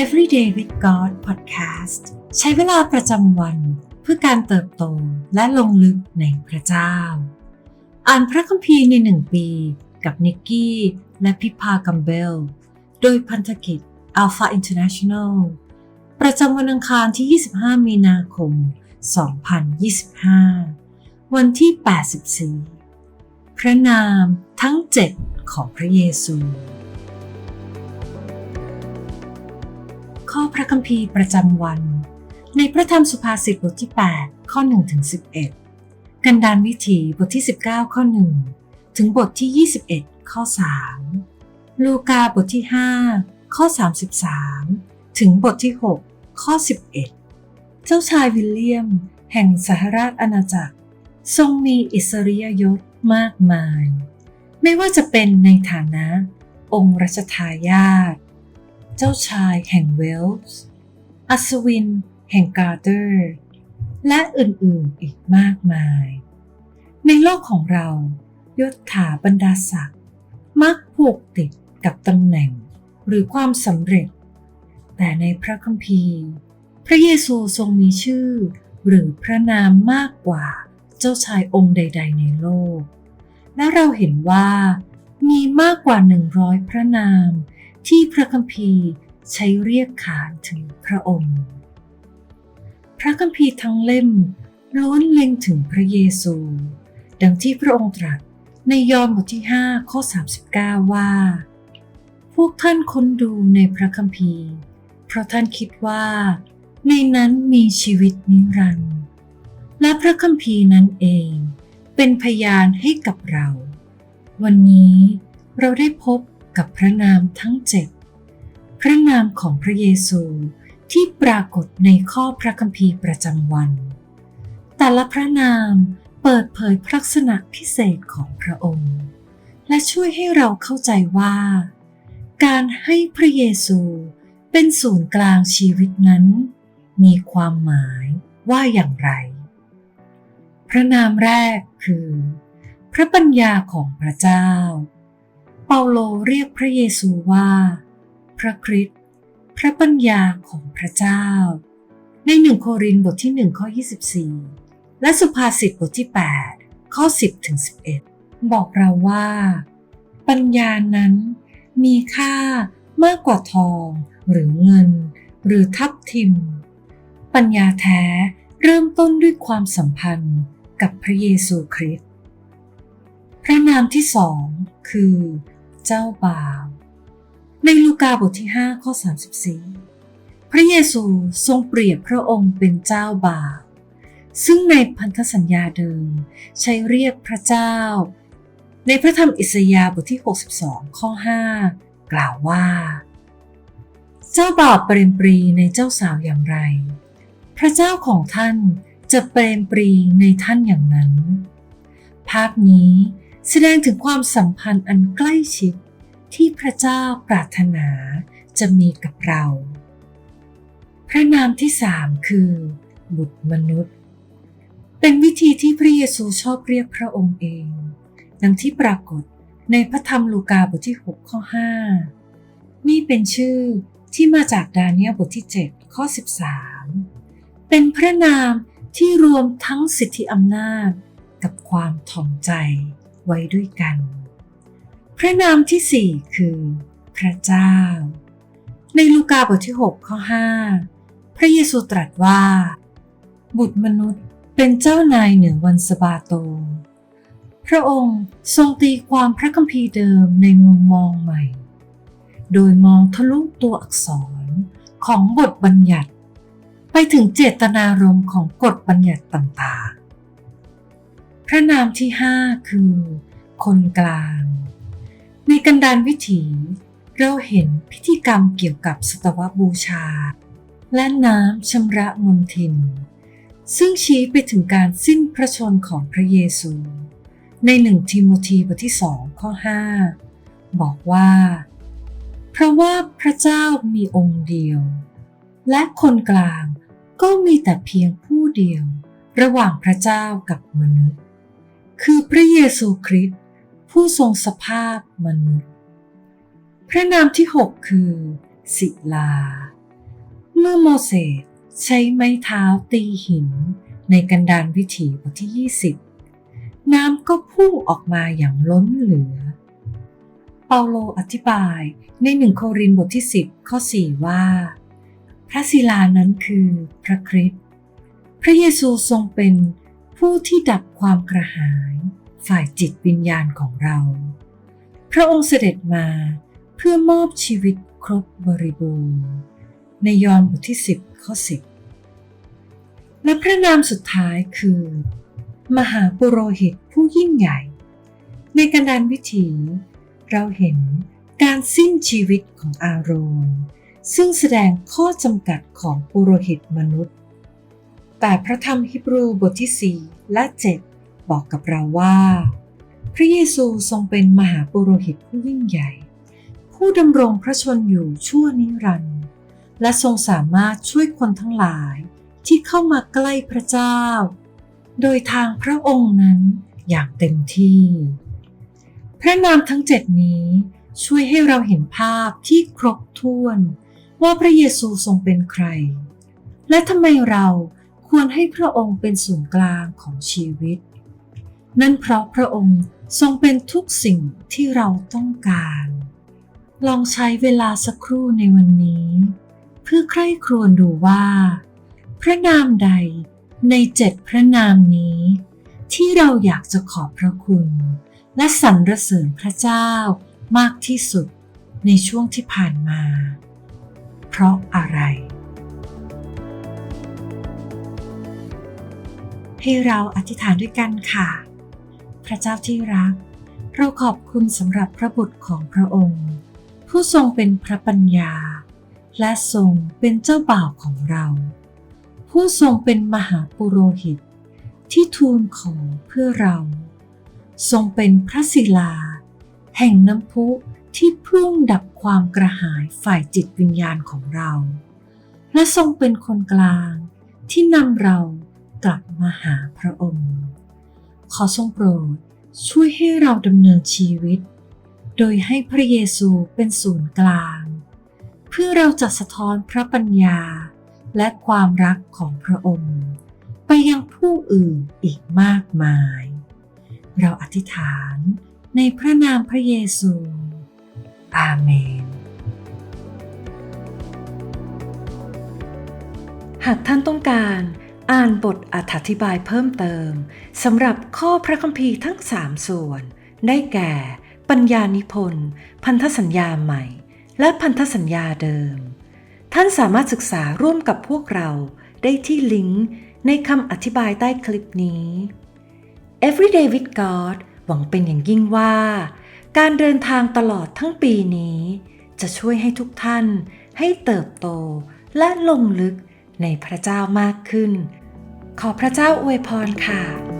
Everyday with God Podcast ใช้เวลาประจำวันเพื่อการเติบโตและลงลึกในพระเจ้า อ่านพระคัมภีร์ในหนึ่งปีกับนิกกี้และพิพากัมเบล โดยพันธกิจ Alpha International ประจำวันอังคารที่ 25 มีนาคม 2025 วันที่ 84 พระนามทั้ง 7 ของพระเยซู พระคัมภีร์ประจำวัน ในพระธรรมสุภาษิตบทที่ 8 ข้อ1ถึง11 กันดานวิถีบทที่ 19 ข้อ 1 ถึงบทที่ 21 ข้อ 3 ลูกาบทที่ 5 ข้อ 33 ถึงบทที่ 6 ข้อ 11 เจ้าชายวิลเลียม แห่งสหราชอาณาจักร ทรงมีอิสริยยศมากมาย ไม่ว่าจะเป็นในฐานะ องค์รัชทายาท เจ้าชายแห่งเวลส์ อัศวินแห่งกาเตอร์ และอื่นๆอีกมากมาย ในโลกของเรายศถาบรรดาศักดิ์มักผูกติดกับตำแหน่งหรือความสำเร็จ แต่ในพระคัมภีร์ พระเยซูทรงมีชื่อ หรือพระนามมากกว่าเจ้าชายองค์ใด ๆ ในโลก และเราเห็นว่ามีมากกว่าหนึ่งร้อยพระนาม ที่พระคัมภีร์ใช้เรียกขานถึงพระองค์ พระคัมภีร์ทั้งเล่มล้วนเล็งถึงพระเยซู ดังที่พระองค์ตรัสในยอห์นบทที่ 5 ข้อ 39 ว่า พวกท่านค้นดูในพระคัมภีร์ เพราะท่านคิดว่า ในนั้นมีชีวิตนิรันดร์และพระคัมภีร์นั้นเอง เป็นพยานให้กับเรา วันนี้เราได้พบ กับพระนามทั้งเจ็ดพระนามของพระเยซูที่ปรากฏในข้อพระคัมภีร์ประจำวัน แต่ละพระนามเปิดเผยลักษณะพิเศษของพระองค์ และช่วยให้เราเข้าใจว่า การให้พระเยซูเป็นศูนย์กลางชีวิตนั้น มีความหมายว่าอย่างไร พระนามแรกคือ พระปัญญาของพระเจ้า ปาโลเรียกพระเยซูว่า พระคริสต์พระปัญญาของพระเจ้า ในหนึ่งโครินธ์บทที่หนึ่งข้อ24 และสุภาษิตบทที่ 8 ข้อ 10ถึง11 บอกเราว่า ปัญญานั้นมีค่ามากกว่าทอง หรือเงิน หรือทับทิม ปัญญาแท้เริ่มต้นด้วยความสัมพันธ์กับพระเยซูคริสต์พระนามที่สองคือ เจ้าบ่าวในลูกาบทที่5ข้อ34 พระเยซูทรงเปรียบพระองค์เป็นเจ้าบ่าวซึ่งในพันธสัญญาเดิม ใช้เรียกพระเจ้า ในพระธรรมอิสยาห์บทที่ 62 ข้อ 5 กล่าวว่า เจ้าบ่าวเปรมปรีในเจ้าสาวอย่างไร พระเจ้าของท่านจะเปรมปรีในท่านอย่างนั้น ภาพนี้ แสดงถึงความสัมพันธ์อันใกล้ชิดที่พระเจ้าปรารถนาจะมีกับเรา พระนามที่สามคือ บุตรมนุษย์ เป็นวิธีที่พระเยซูชอบเรียกพระองค์เอง ดังที่ปรากฏในพระธรรมลูกาบทที่ 6 ข้อ 5 นี่เป็นชื่อที่มาจากดาเนียลบทที่ 7 ข้อ 13 เป็นพระนามที่รวมทั้งสิทธิอำนาจกับความถ่อมใจ ไว้ด้วยกัน พระนามที่สี่คือ พระเจ้า ในลูกาบทที่ 6 ข้อ 5 พระเยซูตรัสว่า บุตรมนุษย์เป็นเจ้านายเหนือวันสบาโต พระองค์ทรงตีความพระคัมภีร์เดิมในมุมมองใหม่ โดยมองทะลุตัวอักษรของบทบัญญัติ ไปถึงเจตนารมณ์ของกฎบัญญัติต่างๆ ระนามที่ห้าคือ คนกลาง ในกันดานวิถี เราเห็นพิธีกรรมเกี่ยวกับสตวบูชา และน้ำชำระมนทิน ซึ่งชี้ไปถึงการสิ้นพระชนของพระเยซู ในหนึ่งทิโมธีบทที่สองข้อ 5 บอกว่า เพราะว่าพระเจ้ามีองค์เดียว และคนกลางก็มีแต่เพียงผู้เดียว ระหว่างพระเจ้ากับมนุษย์ คือพระเยซูคริสต์ผู้ทรงสภาพมนุษย์ พระนามที่6คือ ศิลา เมื่อโมเสสใช้ไม้เท้าตีหินในกันดานวิถีบทที่ 20 น้ำก็พุ่งออกมาอย่างล้นเหลือ เปาโลอธิบายในหนึ่งโครินบทที่ 10 ข้อ 4 ว่า พระศิลานั้นคือพระคริสต์พระเยซูทรงเป็น ผู้ที่ดับความกระหาย ฝ่ายจิตวิญญาณของเรา พระองค์เสด็จมาเพื่อมอบชีวิตครบบริบูรณ์ ในยอห์นบทที่ 10 ข้อ 10 และพระนามสุดท้ายคือ มหาปุโรหิตผู้ยิ่งใหญ่ ในกันดานวิถี เราเห็นการสิ้นชีวิตของอาโรนซึ่งแสดงข้อจำกัดของปุโรหิตมนุษย์ แต่พระธรรมฮิบรูบทที่ 4 และ 7 บอกกับเราว่า พระเยซูทรงเป็นมหาปุโรหิตผู้ยิ่งใหญ่ ผู้ดำรงพระชนอยู่ชั่วนิรันดร์และทรงสามารถช่วยคนทั้งหลายที่เข้ามาใกล้พระเจ้า โดยทางพระองค์นั้นอย่างเต็มที่ พระนามทั้งเจ็ดนี้ช่วยให้เราเห็นภาพที่ครบถ้วน ว่าพระเยซูทรงเป็นใคร และทำไมเรา ควรให้พระองค์เป็นศูนย์กลางของชีวิต นั่นเพราะพระองค์ทรงเป็นทุกสิ่งที่เราต้องการ ลองใช้เวลาสักครู่ในวันนี้ เพื่อใคร่ครวญดูว่า พระนามใดในเจ็ดพระนามนี้ ที่เราอยากจะขอบพระคุณ และสรรเสริญพระเจ้ามากที่สุดในช่วงที่ผ่านมา เพราะอะไร ให้เราอธิษฐานด้วยกันค่ะ พระเจ้าที่รัก เราขอบคุณสำหรับพระบุตรของพระองค์ ผู้ทรงเป็นพระปัญญา และทรงเป็นเจ้าบ่าวของเรา ผู้ทรงเป็นมหาปุโรหิต ที่ทูลขอเพื่อเรา ทรงเป็นพระศิลา แห่งน้ำพุที่พุ่งดับความกระหายฝ่ายจิตวิญญาณของเรา และทรงเป็นคนกลางที่นำเรา กลับมาหาพระองค์ ขอทรงโปรดช่วยให้เราดำเนินชีวิต โดยให้พระเยซูเป็นศูนย์กลาง เพื่อเราจะสะท้อนพระปัญญาและความรักของพระองค์ ไปยังผู้อื่นอีกมากมาย เราอธิษฐานในพระนามพระเยซู อาเมน หากท่านต้องการ อ่านบทอธิบายเพิ่มเติมสำหรับข้อพระคัมภีร์ทั้ง3ส่วน ได้แก่ ปัญญานิพนธ์ พันธสัญญาใหม่ และพันธสัญญาเดิม ท่านสามารถศึกษาร่วมกับพวกเราได้ที่ลิงก์ในคำอธิบายใต้คลิปนี้ Everyday with God หวังเป็นอย่างยิ่งว่า การเดินทางตลอดทั้งปีนี้ จะช่วยให้ทุกท่านให้เติบโตและลงลึกในพระเจ้ามากขึ้น ขอพระเจ้าอวยพรค่ะ